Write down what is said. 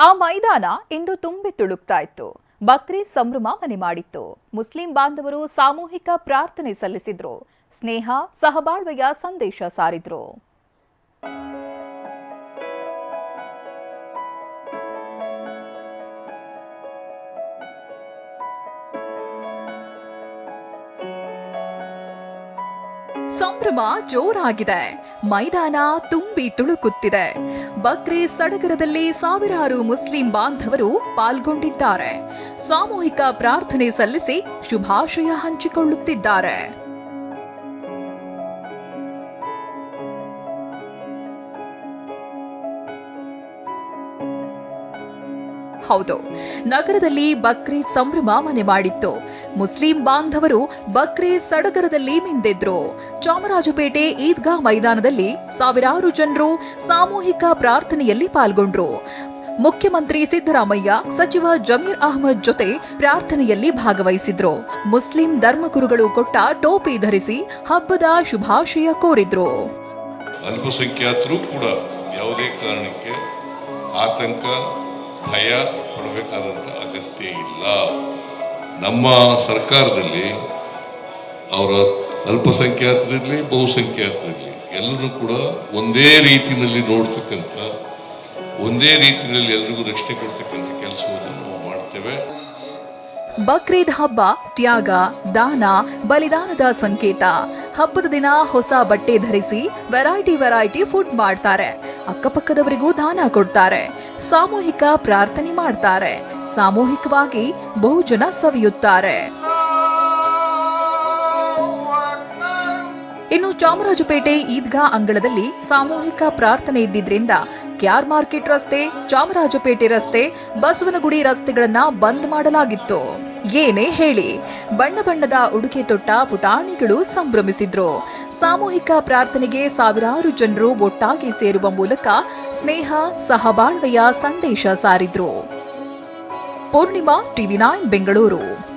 ಆ ಮೈದಾನ ಇಂದು ತುಂಬಿ ತುಳುಕ್ತಾ ಇತ್ತು. ಬಕ್ರೀದ್ ಸಂಭ್ರಮ ಮನೆ ಮಾಡಿತ್ತು. ಮುಸ್ಲಿಂ ಬಾಂಧವರು ಸಾಮೂಹಿಕ ಪ್ರಾರ್ಥನೆ ಸಲ್ಲಿಸಿದ್ರು. ಸ್ನೇಹ, ಸಹಬಾಳ್ವೆಯ ಸಂದೇಶ ಸಾರಿದ್ರು. ಸಂಭ್ರಮ ಜೋರಾಗಿದೆ. ಮೈದಾನ ತುಂಬಿ ತುಳುಕುತ್ತಿದೆ. ಬಕ್ರೀದ್ ಸಡಗರದಲ್ಲಿ ಸಾವಿರಾರು ಮುಸ್ಲಿಂ ಬಾಂಧವರು ಪಾಲ್ಗೊಂಡಿದ್ದಾರೆ. ಸಾಮೂಹಿಕ ಪ್ರಾರ್ಥನೆ ಸಲ್ಲಿಸಿ ಶುಭಾಶಯ ಹಂಚಿಕೊಳ್ಳುತ್ತಿದ್ದಾರೆ. ಹೌದು. ನಗರದಲ್ಲಿ ಬಕ್ರೀದ್ ಸಂಭ್ರಮ ಮನೆ ಮಾಡಿತ್ತು. ಮುಸ್ಲಿಂ ಬಾಂಧವರು ಬಕ್ರೀದ್ ಸಡಗರದಲ್ಲಿ ಮಿಂದೆದ್ರು. ಚಾಮರಾಜಪೇಟೆ ಈದ್ಗಾ ಮೈದಾನದಲ್ಲಿ ಸಾವಿರಾರು ಜನರು ಸಾಮೂಹಿಕ ಪ್ರಾರ್ಥನೆಯಲ್ಲಿ ಪಾಲ್ಗೊಂಡ್ರು. ಮುಖ್ಯಮಂತ್ರಿ ಸಿದ್ದರಾಮಯ್ಯ, ಸಚಿವ ಜಮೀರ್ ಅಹಮದ್ ಜೊತೆ ಪ್ರಾರ್ಥನೆಯಲ್ಲಿ ಭಾಗವಹಿಸಿದ್ರು. ಮುಸ್ಲಿಂ ಧರ್ಮಗುರುಗಳು ಕೊಟ್ಟ ಟೋಪಿ ಧರಿಸಿ ಹಬ್ಬದ ಶುಭಾಶಯ ಕೋರಿದ್ರು. ಅಲ್ಪಸಂಖ್ಯಾತರು ಕೂಡ ಯಾವುದೇ ಕಾರಣಕ್ಕೆ ಆತಂಕ ಭಯ ಪಡಬೇಕಾದಂಥ ಅಗತ್ಯ ಇಲ್ಲ. ನಮ್ಮ ಸರ್ಕಾರದಲ್ಲಿ ಅವರ ಅಲ್ಪಸಂಖ್ಯಾತರಿರಲಿ ಬಹುಸಂಖ್ಯಾತರಿರಲಿ ಎಲ್ಲರೂ ಕೂಡ ಒಂದೇ ರೀತಿಯಲ್ಲಿ ನೋಡ್ತಕ್ಕಂಥ, ಒಂದೇ ರೀತಿಯಲ್ಲಿ ಎಲ್ರಿಗೂ ರಕ್ಷಣೆ ಕೊಡ್ತಕ್ಕಂಥ ಕೆಲಸವನ್ನು ನಾವು ಮಾಡ್ತೇವೆ. ಬಕ್ರೀದ್ ಹಬ್ಬ, ತ್ಯಾಗ, ದಾನ, ಬಲಿದಾನದ ಸಂಕೇತ. ಹಬ್ಬದ ದಿನ ಹೊಸ ಬಟ್ಟೆ ಧರಿಸಿ ವೆರೈಟಿ ವೆರೈಟಿ ಫುಡ್ ಮಾಡ್ತಾರೆ. ಅಕ್ಕಪಕ್ಕದವರಿಗೂ ದಾನ ಕೊಡ್ತಾರೆ. ಸಾಮೂಹಿಕ ಪ್ರಾರ್ಥನೆ ಮಾಡ್ತಾರೆ. ಸಾಮೂಹಿಕವಾಗಿ ಬಹುಜನ ಸವಿಯುತ್ತಾರೆ. ಇನ್ನು ಚಾಮರಾಜಪೇಟೆ ಈದ್ಗಾ ಅಂಗಳದಲ್ಲಿ ಸಾಮೂಹಿಕ ಪ್ರಾರ್ಥನೆ ಇದ್ದಿದ್ರಿಂದ ಕ್ಯಾರ್ ಮಾರ್ಕೆಟ್ ರಸ್ತೆ, ಚಾಮರಾಜಪೇಟೆ ರಸ್ತೆ, ಬಸವನಗುಡಿ ರಸ್ತೆಗಳನ್ನ ಬಂದ್ ಮಾಡಲಾಗಿತ್ತು. ಏನೇ ಹೇಳಿ, ಬಣ್ಣ ಬಣ್ಣದ ಉಡುಗೆ ತೊಟ್ಟ ಪುಟಾಣಿಗಳು ಸಂಭ್ರಮಿಸಿದ್ರು. ಸಾಮೂಹಿಕ ಪ್ರಾರ್ಥನೆಗೆ ಸಾವಿರಾರು ಜನರು ಒಟ್ಟಾಗಿ ಸೇರುವ ಮೂಲಕ ಸ್ನೇಹ, ಸಹಬಾಳ್ವೆಯ ಸಂದೇಶ ಸಾರಿದ್ರು. Poornima TV nine Bengaluru.